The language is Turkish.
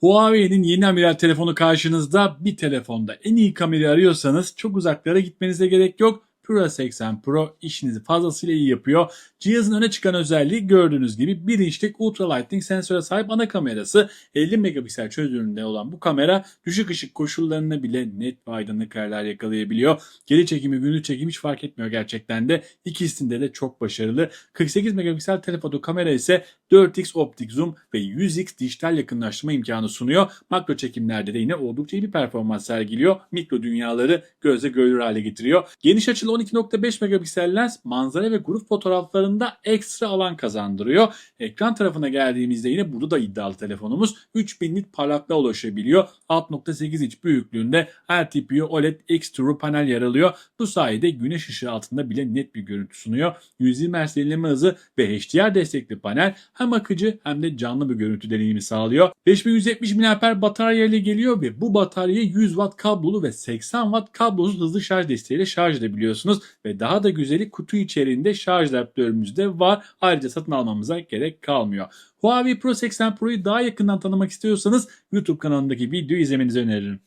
Huawei'nin yeni amiral telefonu karşınızda. Bir telefonda en iyi kamerayı arıyorsanız çok uzaklara gitmenize gerek yok. Pura 80 Pro işinizi fazlasıyla iyi yapıyor. Cihazın öne çıkan özelliği gördüğünüz gibi 1 inçlik ultra lightning sensöre sahip ana kamerası 50 megapiksel çözünürlüğünde olan bu kamera düşük ışık koşullarında bile net ve aydınlık kareler yakalayabiliyor. Geri çekimi gündüz çekimi hiç fark etmiyor gerçekten de. İkisinde de çok başarılı. 48 megapiksel telefoto kamera ise 4x optik zoom ve 100x dijital yakınlaştırma imkanı sunuyor. Makro çekimlerde de yine oldukça iyi bir performans sergiliyor. Mikro dünyaları gözle görülür hale getiriyor. Geniş açılı 12.5 megapiksel lens manzara ve grup fotoğraflarında ekstra alan kazandırıyor. Ekran tarafına geldiğimizde yine burada da iddialı telefonumuz 3000 nit parlaklığa ulaşabiliyor. 6.8 inç büyüklüğünde RTPO OLED X-True panel yer alıyor. Bu sayede güneş ışığı altında bile net bir görüntü sunuyor. 120 Hz yenileme hızı ve HDR destekli panel hem akıcı hem de canlı bir görüntü deneyimi sağlıyor. 5170 mAh batarya ile geliyor ve bu bataryayı 100 Watt kablolu ve 80 Watt kablosuz hızlı şarj desteğiyle şarj edebiliyorsunuz. Ve daha da güzeli kutu içerisinde şarj adaptörümüz de var. Ayrıca satın almamıza gerek kalmıyor. Huawei Pro 80 Pro'yu daha yakından tanımak istiyorsanız YouTube kanalındaki videoyu izlemenizi öneririm.